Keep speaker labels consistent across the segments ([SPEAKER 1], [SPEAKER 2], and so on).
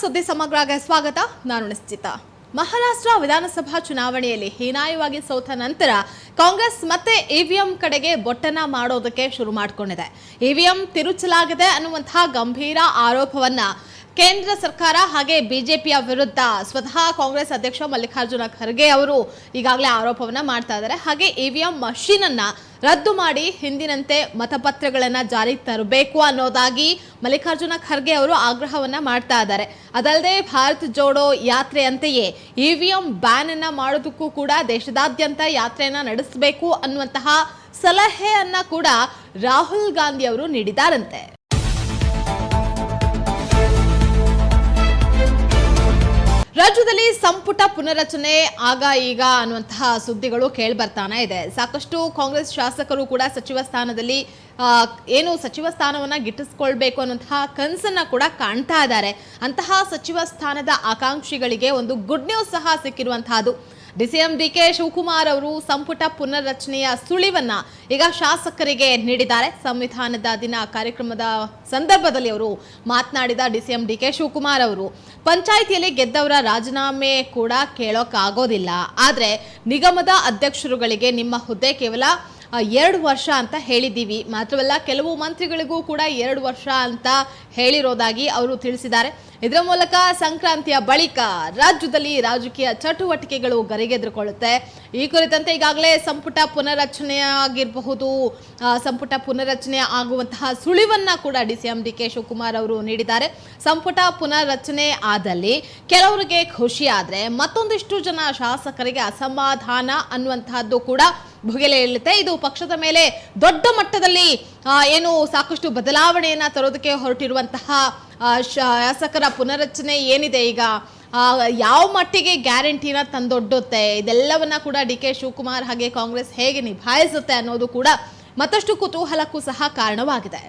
[SPEAKER 1] ಸುದ್ದಿ ಸಮಗ್ರಗೆ ಸ್ವಾಗತ. ನಾನು ನಿಶ್ಚಿತ. ಮಹಾರಾಷ್ಟ್ರ ವಿಧಾನಸಭಾ ಚುನಾವಣೆಯಲ್ಲಿ ಹೀನಾಯವಾಗಿ ಸೋತ ನಂತರ ಕಾಂಗ್ರೆಸ್ ಮತ್ತೆ ಇವಿಎಂ ಕಡೆಗೆ ಬೊಟ್ಟನ ಮಾಡೋದಕ್ಕೆ ಶುರು ಮಾಡಿಕೊಂಡಿದೆ. ಇವಿಎಂ ತಿರುಚಲಾಗಿದೆ ಅನ್ನುವಂತಹ ಗಂಭೀರ ಆರೋಪವನ್ನ ಕೇಂದ್ರ ಸರ್ಕಾರ ಹಾಗೆ ಬಿಜೆಪಿಯ ವಿರುದ್ಧ ಸ್ವತಃ ಕಾಂಗ್ರೆಸ್ ಅಧ್ಯಕ್ಷ ಮಲ್ಲಿಕಾರ್ಜುನ ಖರ್ಗೆ ಅವರು ಈಗಾಗಲೇ ಆರೋಪವನ್ನ ಮಾಡ್ತಾ ಇದ್ದಾರೆ. ಹಾಗೆ ಇವಿಎಂ ಮಷೀನ್ ಅನ್ನ ರದ್ದು ಮಾಡಿ ಹಿಂದಿನಂತೆ ಮತಪತ್ರಗಳನ್ನ ಜಾರಿ ತರಬೇಕು ಅನ್ನೋದಾಗಿ ಮಲ್ಲಿಕಾರ್ಜುನ ಖರ್ಗೆ ಅವರು ಆಗ್ರಹವನ್ನ ಮಾಡ್ತಾ ಇದ್ದಾರೆ. ಅದಲ್ಲದೆ ಭಾರತ್ ಜೋಡೋ ಯಾತ್ರೆ ಯಾತ್ರೆಯಂತೆಯೇ ಇವಿಎಂ ಬ್ಯಾನ್ ಅನ್ನ ಮಾಡೋದಕ್ಕೂ ಕೂಡ ದೇಶದಾದ್ಯಂತ ಯಾತ್ರೆಯನ್ನ ನಡೆಸಬೇಕು ಅನ್ನುವಂತಹ ಸಲಹೆಯನ್ನ ಕೂಡ ರಾಹುಲ್ ಗಾಂಧಿ ಅವರು ನೀಡಿದ್ದಾರಂತೆ. ರಾಜ್ಯದಲ್ಲಿ ಸಂಪುಟ ಪುನರಚನೆ ಆಗ ಈಗ ಅನ್ನುವಂತಹ ಸುದ್ದಿಗಳು ಕೇಳಿ ಬರ್ತಾನೆ ಇದೆ. ಸಾಕಷ್ಟು ಕಾಂಗ್ರೆಸ್ ಶಾಸಕರು ಕೂಡ ಸಚಿವ ಸ್ಥಾನದಲ್ಲಿ ಏನು ಸಚಿವ ಸ್ಥಾನವನ್ನ ಗಿಟ್ಟಿಸ್ಕೊಳ್ಬೇಕು ಅನ್ನುವಂತಹ ಕನಸನ್ನ ಕೂಡ ಕಾಣ್ತಾ ಇದ್ದಾರೆ. ಅಂತಹ ಸಚಿವ ಸ್ಥಾನದ ಆಕಾಂಕ್ಷಿಗಳಿಗೆ ಒಂದು ಗುಡ್ ನ್ಯೂಸ್ ಸಹ ಸಿಕ್ಕಿರುವಂತಹದ್ದು. ಡಿಸಿಎಂ ಡಿಕೆ ಶಿವಕುಮಾರ್ ಅವರು ಸಂಪುಟ ಪುನರ್ರಚನೆಯ ಸುಳಿವನ್ನ ಈಗ ಶಾಸಕರಿಗೆ ನೀಡಿದ್ದಾರೆ. ಸಂವಿಧಾನದ ದಿನ ಕಾರ್ಯಕ್ರಮದ ಸಂದರ್ಭದಲ್ಲಿ ಅವರು ಮಾತನಾಡಿದ ಡಿಸಿಎಂ ಡಿಕೆ ಶಿವಕುಮಾರ್ ಅವರು, ಪಂಚಾಯಿತಿಯಲ್ಲಿ ಗೆದ್ದವರ ರಾಜೀನಾಮೆ ಕೂಡ ಕೇಳೋಕ್ಕಾಗೋದಿಲ್ಲ ಆದರೆ ನಿಗಮದ ಅಧ್ಯಕ್ಷರುಗಳಿಗೆ ನಿಮ್ಮ ಹುದ್ದೆ ಕೇವಲ ಎರಡು ವರ್ಷ ಅಂತ ಹೇಳಿದ್ದೀವಿ. ಮಾತ್ರವಲ್ಲ, ಕೆಲವು ಮಂತ್ರಿಗಳಿಗೂ ಕೂಡ ಎರಡು ವರ್ಷ ಅಂತ ಹೇಳಿರೋದಾಗಿ ಅವರು ತಿಳಿಸಿದ್ದಾರೆ. ಇದರ ಮೂಲಕ ಸಂಕ್ರಾಂತಿಯ ಬಳಿಕ ರಾಜ್ಯದಲ್ಲಿ ರಾಜಕೀಯ ಚಟುವಟಿಕೆಗಳು ಗರಿಗೆದ್ರುಕೊಳ್ಳುತ್ತೆ. ಈ ಕುರಿತಂತೆ ಈಗಾಗಲೇ ಸಂಪುಟ ಪುನರಚನೆಯಾಗಿರಬಹುದು ಸಂಪುಟ ಪುನರಚನೆ ಆಗುವಂತಹ ಸುಳಿವನ್ನ ಕೂಡ D C M D K Shivakumar ಅವರು ನೀಡಿದ್ದಾರೆ. ಸಂಪುಟ ಪುನರ್ರಚನೆ ಆದಲ್ಲಿ ಕೆಲವರಿಗೆ ಖುಷಿ ಆದ್ರೆ ಮತ್ತೊಂದಿಷ್ಟು ಜನ ಶಾಸಕರಿಗೆ ಅಸಮಾಧಾನ ಅನ್ನುವಂತಹದ್ದು ಕೂಡ ಭುಗೆಲೇಳುತ್ತೆ ಇದು ಪಕ್ಷದ ಮೇಲೆ ದೊಡ್ಡ ಮಟ್ಟದಲ್ಲಿ ಏನು ಸಾಕಷ್ಟು ಬದಲಾವಣೆಯನ್ನು ತರೋದಕ್ಕೆ ಹೊರಟಿರುವಂತಹ ಶಾಸಕರ ಪುನರಚನೆ ಏನಿದೆ ಈಗ? ಯಾವ ಮಟ್ಟಿಗೆ ಗ್ಯಾರಂಟಿನ ತಂದೊಡ್ಡುತ್ತೆ? ಇದೆಲ್ಲವನ್ನ ಕೂಡ ಡಿ ಕೆ ಶಿವಕುಮಾರ್ ಹಾಗೆ ಕಾಂಗ್ರೆಸ್ ಹೇಗೆ ನಿಭಾಯಿಸುತ್ತೆ ಅನ್ನೋದು ಕೂಡ ಮತ್ತಷ್ಟು ಕುತೂಹಲಕ್ಕೂ ಸಹ ಕಾರಣವಾಗಿದೆ.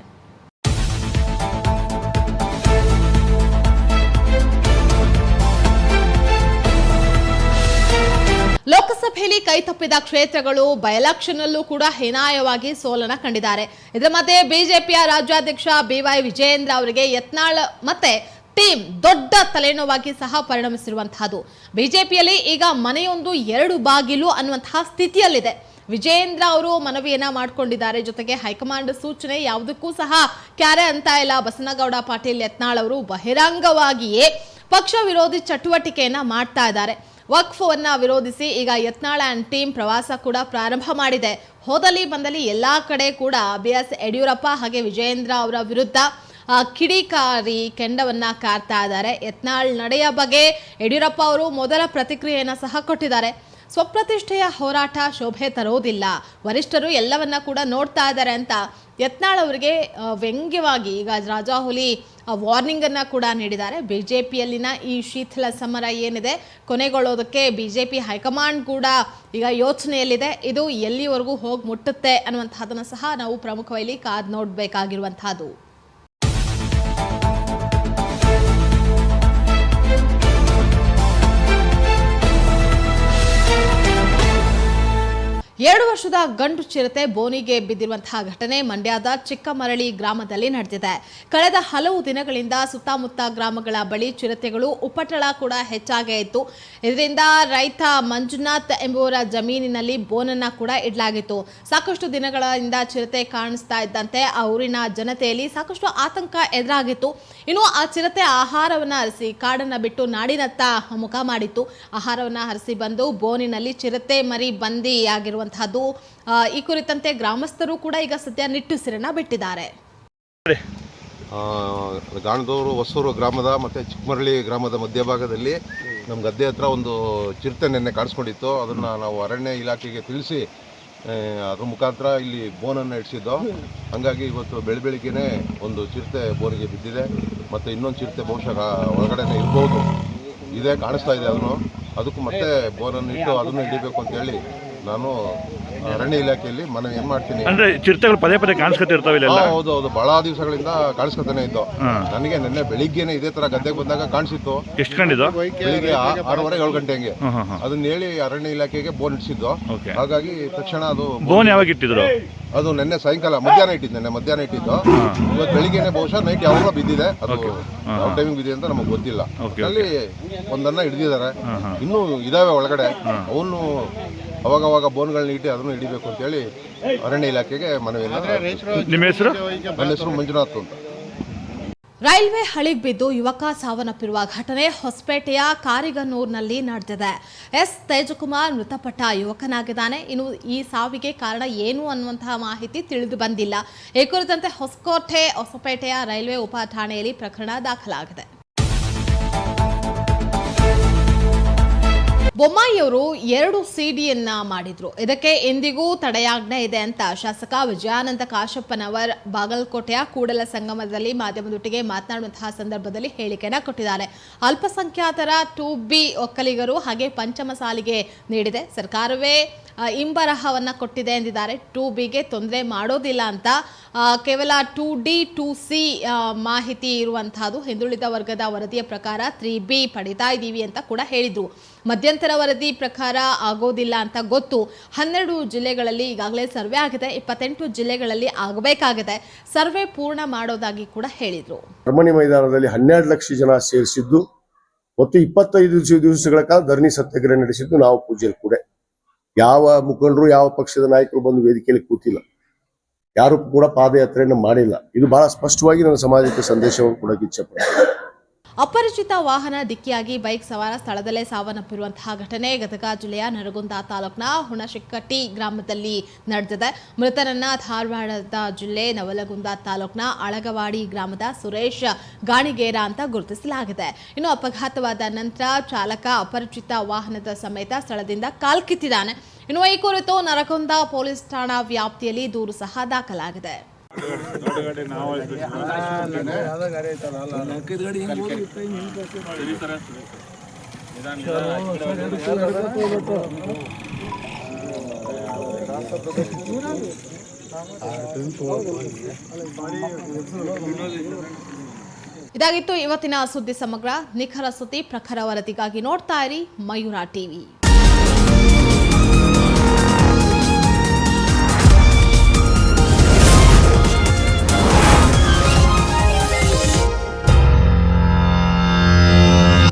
[SPEAKER 1] ಲೋಕಸಭೆಯಲ್ಲಿ ಕೈತಪ್ಪಿದ ಕ್ಷೇತ್ರಗಳು ಬಯಲಕ್ಷನಲ್ಲೂ ಕೂಡ ಹೀನಾಯವಾಗಿ ಸೋಲನ ಕಂಡಿದ್ದಾರೆ. ಇದರ ಮಧ್ಯೆ ಬಿಜೆಪಿಯ ರಾಜ್ಯಾಧ್ಯಕ್ಷ ಬಿವೈ ವಿಜಯೇಂದ್ರ ಅವರಿಗೆ ಯತ್ನಾಳ್ ಮತ್ತೆ ಟೀಮ್ ದೊಡ್ಡ ತಲೆನೋವಾಗಿ ಸಹ ಪರಿಣಮಿಸಿರುವಂತಹದ್ದು ಬಿಜೆಪಿಯಲ್ಲಿ ಈಗ ಮನೆಯೊಂದು ಎರಡು ಬಾಗಿಲು ಅನ್ನುವಂತಹ ಸ್ಥಿತಿಯಲ್ಲಿದೆ. ವಿಜಯೇಂದ್ರ ಅವರು ಮನವಿಯನ್ನ ಮಾಡಿಕೊಂಡಿದ್ದಾರೆ. ಜೊತೆಗೆ ಹೈಕಮಾಂಡ್ ಸೂಚನೆ ಯಾವುದಕ್ಕೂ ಸಹ ಕ್ಯಾರೆ ಅಂತ ಇಲ್ಲ. ಬಸನಗೌಡ ಪಾಟೀಲ್ ಯತ್ನಾಳ್ ಅವರು ಬಹಿರಂಗವಾಗಿಯೇ ಪಕ್ಷ ವಿರೋಧಿ ಚಟುವಟಿಕೆಯನ್ನ ಮಾಡ್ತಾ ಇದ್ದಾರೆ. ವಕ್ಫವನ್ನ ವಿರೋಧಿಸಿ ಈಗ ಯತ್ನಾಳ್ ಅಂಡ್ ಟೀಮ್ ಪ್ರವಾಸ ಕೂಡ ಪ್ರಾರಂಭ ಮಾಡಿದೆ. ಹೋದಲ್ಲಿ ಬಂದಲ್ಲಿ ಎಲ್ಲ ಕಡೆ ಕೂಡ ಬಿ ಎಸ್ ಯಡಿಯೂರಪ್ಪ ಹಾಗೆ ವಿಜಯೇಂದ್ರ ಅವರ ವಿರುದ್ಧ ಕಿಡಿಕಾರಿ ಕೆಂಡವನ್ನ ಕಾರ್ತಾ ಇದ್ದಾರೆ. ಯತ್ನಾಳ್ ನಡೆಯ ಬಗ್ಗೆ ಯಡಿಯೂರಪ್ಪ ಅವರು ಮೊದಲ ಪ್ರತಿಕ್ರಿಯೆಯನ್ನು ಸಹ ಕೊಟ್ಟಿದ್ದಾರೆ. ಸ್ವಪ್ರತಿಷ್ಠೆಯ ಹೋರಾಟ ಶೋಭೆ ತರೋದಿಲ್ಲ ವರಿಷ್ಠರು ಎಲ್ಲವನ್ನ ಕೂಡ ನೋಡ್ತಾ ಇದ್ದಾರೆ ಅಂತ ಯತ್ನಾಳ್ ಅವರಿಗೆ ವ್ಯಂಗ್ಯವಾಗಿ ಈಗ ರಾಜಾಹುಲಿ ವಾರ್ನಿಂಗ್ ಅನ್ನ ಕೂಡ ನೀಡಿದ್ದಾರೆ. ಬಿಜೆಪಿಯಲ್ಲಿನ ಈ ಶೀತಲ ಸಮರ ಏನಿದೆ, ಕೊನೆಗೊಳ್ಳೋದಕ್ಕೆ ಬಿಜೆಪಿ ಹೈಕಮಾಂಡ್ ಕೂಡ ಈಗ ಯೋಚನೆಯಲ್ಲಿದೆ. ಇದು ಎಲ್ಲಿವರೆಗೂ ಹೋಗಿ ಮುಟ್ಟುತ್ತೆ ಅನ್ನುವಂಥದ್ದನ್ನು ಸಹ ನಾವು ಪ್ರಮುಖವಾಗಿ ಕಾದ್ ನೋಡಬೇಕಾಗಿರುವಂತಹದ್ದು. ಎರಡು ವರ್ಷದ ಗಂಡು ಚಿರತೆ ಬೋನಿಗೆ ಬಿದ್ದಿರುವಂತಹ ಘಟನೆ ಮಂಡ್ಯದ ಚಿಕ್ಕಮರಳಿ ಗ್ರಾಮದಲ್ಲಿ ನಡೆದಿದೆ. ಕಳೆದ ಹಲವು ದಿನಗಳಿಂದ ಸುತ್ತಮುತ್ತ ಗ್ರಾಮಗಳ ಬಳಿ ಚಿರತೆಗಳು ಉಪಟಳ ಕೂಡ ಹೆಚ್ಚಾಗೇ ಇತ್ತು. ಇದರಿಂದ ರೈತ ಮಂಜುನಾಥ್ ಎಂಬುವರ ಜಮೀನಿನಲ್ಲಿ ಬೋನನ್ನ ಕೂಡ ಇಡಲಾಗಿತ್ತು. ಸಾಕಷ್ಟು ದಿನಗಳಿಂದ ಚಿರತೆ ಕಾಣಿಸ್ತಾ ಇದ್ದಂತೆ ಆ ಊರಿನ ಜನತೆಯಲ್ಲಿ ಸಾಕಷ್ಟು ಆತಂಕ ಎದುರಾಗಿತ್ತು. ಇನ್ನು ಆ ಚಿರತೆ ಆಹಾರವನ್ನು ಹರಿಸಿ ಕಾಡನ್ನ ಬಿಟ್ಟು ನಾಡಿನತ್ತ ಮುಖ ಮಾಡಿತ್ತು. ಆಹಾರವನ್ನ ಹರಿಸಿ ಬಂದು ಬೋನಿನಲ್ಲಿ ಚಿರತೆ ಮರಿ ಬಂದಿಯಾಗಿರುವಂತಹದ್ದು ಆ, ಈ ಕುರಿತಂತೆ ಗ್ರಾಮಸ್ಥರು ಕೂಡ ಈಗ ಸದ್ಯ ನಿಟ್ಟುಸಿರನ್ನ ಬಿಟ್ಟಿದ್ದಾರೆ.
[SPEAKER 2] ಆ, ಗಾಣದೂರು ಹೊಸೂರು ಗ್ರಾಮದ ಮತ್ತು ಚಿಕ್ಕಮರಳಿ ಗ್ರಾಮದ ಮಧ್ಯಭಾಗದಲ್ಲಿ ನಮ್ಮ ಗದ್ದೆ ಹತ್ರ ಒಂದು ಚಿರತೆ ನೆನ್ನೆ ಕಾಣಿಸ್ಕೊಂಡಿತ್ತು. ಅದನ್ನು ನಾವು ಅರಣ್ಯ ಇಲಾಖೆಗೆ ತಿಳಿಸಿ ಅದ್ರ ಮುಖಾಂತರ ಇಲ್ಲಿ ಬೋನನ್ನು ಇಡಿಸಿದ್ದು. ಹಾಗಾಗಿ ಇವತ್ತು ಬೆಳೆ ಬೆಳಿಗ್ಗೆನೇ ಒಂದು ಚಿರತೆ ಬೋನಿಗೆ ಬಿದ್ದಿದೆ. ಮತ್ತು ಇನ್ನೊಂದು ಚಿರತೆ ಬಹುಶಃ ಒಳಗಡೆನೇ ಇರ್ಬೋದು. ಇದೆ ಕಾಣಿಸ್ತಾ ಇದೆ ಅದನ್ನು. ಅದಕ್ಕೂ ಮತ್ತೆ ಬೋನನ್ನು ಇಟ್ಟು ಅದನ್ನು ಹಿಡಿಬೇಕು ಅಂತೇಳಿ ನಾನು ಅರಣ್ಯ ಇಲಾಖೆಯಲ್ಲಿ ಮನವಿ ಏನು ಮಾಡ್ತೀನಿ?
[SPEAKER 3] ಅಂದ್ರೆ ಚಿರತೆಗಳು ಪದೇ ಪದೇ ಕಾಣಿಸ್ಕೊತಿರ್ತಾವೆ
[SPEAKER 2] ಇರ್ತಾವೆ
[SPEAKER 3] ಇಲ್ಲೆಲ್ಲ?
[SPEAKER 2] ಹೌದು ಹೌದು. ಬಹಳ ದಿವಸಗಳಿಂದ ಕಾಣಿಸ್ಕೊತಾನೆ ಇದ್ದು. ನನಗೆ ನಿನ್ನೆ ಬೆಳಿಗ್ಗೆನೆ ಇದೇ ತರ ಗದ್ದೆಗೆ ಬಂದಾಗ ಕಾಣಿಸಿತ್ತು.
[SPEAKER 3] ಎಷ್ಟು ಕಂಡಿದ್ದು
[SPEAKER 2] ಬೆಳಿಗ್ಗೆ ಆ- ಆರೂವರೆ ಏಳು ಗಂಟೆ ಹಂಗೆ.
[SPEAKER 3] ಹಾಂ ಹಾಂ ಹಾಂ.
[SPEAKER 2] ಅದನ್ನ ಹೇಳಿ ಅರಣ್ಯ ಇಲಾಖೆಗೆ ಬೋನ್ ಇಡಿಸಿದ್ದು.
[SPEAKER 3] ಓಕೆ.
[SPEAKER 2] ಹಾಗಾಗಿ ತಕ್ಷಣ ಅದು
[SPEAKER 3] ಬೋನ್ ಯಾವಾಗ ಇಟ್ಟಿದ್ರು?
[SPEAKER 2] ಅದು ನಿನ್ನೆ ಸಾಯಂಕಾಲ ಮಧ್ಯಾಹ್ನ ಇಟ್ಟಿದ್ದು ನಿನ್ನೆ ಮಧ್ಯಾಹ್ನ ಇಟ್ಟಿದ್ದು. ಇವತ್ತು ಬೆಳಿಗ್ಗೆನೆ ಬಹುಶಃ ನೈಟ್ ಯಾವಾಗ ಬಿದ್ದಿದೆ. ಅದು ಯಾವ ಟೈಮಿಂಗ್ ಬಿದ್ದಿದೆ ಅಂತ ನಮಗೆ ಗೊತ್ತಿಲ್ಲ. ಅಲ್ಲಿ ಒಂದನ್ನ ಹಿಡಿದಿದ್ದಾರೆ. ಇನ್ನೂ ಇದಾವೆ ಒಳಗಡೆ. ಅವನು ಅವಾಗ ಅವಾಗ ಬೋನ್ಗಳನ್ನ ಇಟ್ಟು ಅದನ್ನು ಹಿಡಿಬೇಕು ಅಂತೇಳಿ ಅರಣ್ಯ ಇಲಾಖೆಗೆ ಮನವಿ
[SPEAKER 3] ನಿಮ್ಮ ಹೆಸರು?
[SPEAKER 2] ನನ್ನ ಹೆಸರು ಮಂಜುನಾಥ್ ಅಂತ.
[SPEAKER 1] ರೈಲ್ವೆ ಹಳಿಗೆ ಬಿದ್ದು ಯುವಕ ಸಾವನ್ನಪ್ಪಿರುವ ಘಟನೆ ಹೊಸಪೇಟೆಯ ಕಾರಿಗನೂರ್ನಲ್ಲಿ ನಡೆದಿದೆ. ಎಸ್. ತೇಜಕುಮಾರ್ ಮೃತಪಟ್ಟ ಯುವಕನಾಗಿದ್ದಾನೆ. ಇನ್ನು ಈ ಸಾವಿಗೆ ಕಾರಣ ಏನು ಅನ್ನುವಂತಹ ಮಾಹಿತಿ ತಿಳಿದು ಬಂದಿಲ್ಲ. ಈ ಕುರಿತಂತೆ ಹೊಸಕೋಟೆ ಹೊಸಪೇಟೆಯ ರೈಲ್ವೆ ಉಪ ಠಾಣೆಯಲ್ಲಿ ಪ್ರಕರಣ ದಾಖಲಾಗಿದೆ. ಬೊಮ್ಮಾಯಿಯವರು ಎರಡು ಸಿಡಿಯನ್ನ ಮಾಡಿದ್ರು. ಇದಕ್ಕೆ ಎಂದಿಗೂ ತಡೆಯಾಜ್ಞೆ ಇದೆ ಅಂತ ಶಾಸಕ ವಿಜಯಾನಂದ ಕಾಶಪ್ಪನವರ್ ಬಾಗಲಕೋಟೆಯ ಕೂಡಲ ಸಂಗಮದಲ್ಲಿ ಮಾಧ್ಯಮದೊಟ್ಟಿಗೆ ಮಾತನಾಡುವಂತಹ ಸಂದರ್ಭದಲ್ಲಿ ಹೇಳಿಕೆಯನ್ನ ಕೊಟ್ಟಿದ್ದಾರೆ. ಅಲ್ಪಸಂಖ್ಯಾತರ ಟು ಬಿ ಒಕ್ಕಲಿಗರು ಹಾಗೆ ಪಂಚಮ ಸಾಲಿಗೆ ನೀಡಿದೆ. ಸರ್ಕಾರವೇ ಇಂಬರಹವನ್ನ ಕೊಟ್ಟಿದೆ ಎಂದಿದ್ದಾರೆ. ಟು ಬಿಗೆ ತೊಂದರೆ ಮಾಡೋದಿಲ್ಲ ಅಂತ ಕೇವಲ ಟು ಡಿ, ಟು ಸಿ ಮಾಹಿತಿ ಇರುವಂತಹದ್ದು ಹಿಂದುಳಿದ ವರ್ಗದ ವರದಿಯ ಪ್ರಕಾರ ತ್ರೀ ಬಿ ಪಡಿತಾ ಇದ್ದೀವಿ ಅಂತ ಕೂಡ ಹೇಳಿದರು. ಮಧ್ಯಂತರ ವರದಿ ಪ್ರಕಾರ ಆಗೋದಿಲ್ಲ ಅಂತ ಗೊತ್ತು. ಹನ್ನೆರಡು ಜಿಲ್ಲೆಗಳಲ್ಲಿ ಈಗಾಗಲೇ ಸರ್ವೆ ಆಗಿದೆ. ಇಪ್ಪತ್ತೆಂಟು ಜಿಲ್ಲೆಗಳಲ್ಲಿ ಆಗಬೇಕಾಗಿದೆ. ಸರ್ವೆ ಪೂರ್ಣ ಮಾಡೋದಾಗಿ ಕೂಡ ಹೇಳಿದರು.
[SPEAKER 4] ಅರಮನೆ ಮೈದಾನದಲ್ಲಿ ಹನ್ನೆರಡು ಲಕ್ಷ ಜನ ಸೇರಿಸಿದ್ದು ಮತ್ತು ಇಪ್ಪತ್ತೈದು ದಿವಸಗಳ ಕಾಲ ಧರಣಿ ಸತ್ಯಾಗ್ರಹ ನಡೆಸಿದ್ದು ನಾವು ಪೂಜೆಯಲ್ಲಿ ಕೂಡ. ಯಾವ ಮುಖಂಡರು, ಯಾವ ಪಕ್ಷದ ನಾಯಕರು ಬಂದು ವೇದಿಕೆಯಲ್ಲಿ ಕೂತಿಲ್ಲ. ಯಾರು ಕೂಡ ಪಾದಯಾತ್ರೆಯನ್ನು ಮಾಡಿಲ್ಲ. ಇದು ಬಹಳ ಸ್ಪಷ್ಟವಾಗಿ ನನ್ನ ಸಮಾಜಕ್ಕೆ ಸಂದೇಶವನ್ನು ಕೊಡಕ್ಕೆ ಇಚ್ಛಪಡ್ತೀನಿ
[SPEAKER 1] ಅಪರಿಚಿತ ವಾಹನ ಡಿಕ್ಕಿಯಾಗಿ ಬೈಕ್ ಸವಾರ ಸ್ಥಳದಲ್ಲೇ ಸಾವನ್ನಪ್ಪಿರುವಂತಹ ಘಟನೆ. ಗದಗ ಜಿಲ್ಲೆಯ ನರಗುಂದ ತಾಲೂಕಿನ ಹುಣಶಿಕ್ಕಟ್ಟಿ ಗ್ರಾಮದಲ್ಲಿ ನಡೆದಿದೆ. ಮೃತರನ್ನ ಧಾರವಾಡದ ಜಿಲ್ಲೆ ನವಲಗುಂದ ತಾಲೂಕಿನ ಅಳಗವಾಡಿ ಗ್ರಾಮದ ಸುರೇಶ್ ಗಾಣಿಗೇರ ಅಂತ ಗುರುತಿಸಲಾಗಿದೆ. ಇನ್ನು ಅಪಘಾತವಾದ ನಂತರ ಚಾಲಕ ಅಪರಿಚಿತ ವಾಹನದ ಸಮೇತ ಸ್ಥಳದಿಂದ ಕಾಲ್ಕಿತ್ತಿದ್ದಾನೆ. ಇನ್ನು ಈ ಕುರಿತು ನರಗುಂದ ಪೊಲೀಸ್ ಠಾಣಾ ವ್ಯಾಪ್ತಿಯಲ್ಲಿ ದೂರು ಸಹ ದಾಖಲಾಗಿದೆ. ಇದಾಗಿತ್ತು ಇವತ್ತಿನ ಸುದ್ದಿ ಸಮಗ್ರ. ನಿಖರ ಸುದ್ದಿ ಪ್ರಖರ ವರದಿಗಾಗಿ ನೋಡ್ತಾ ಇರಿ ಮಯೂರ ಟಿವಿ.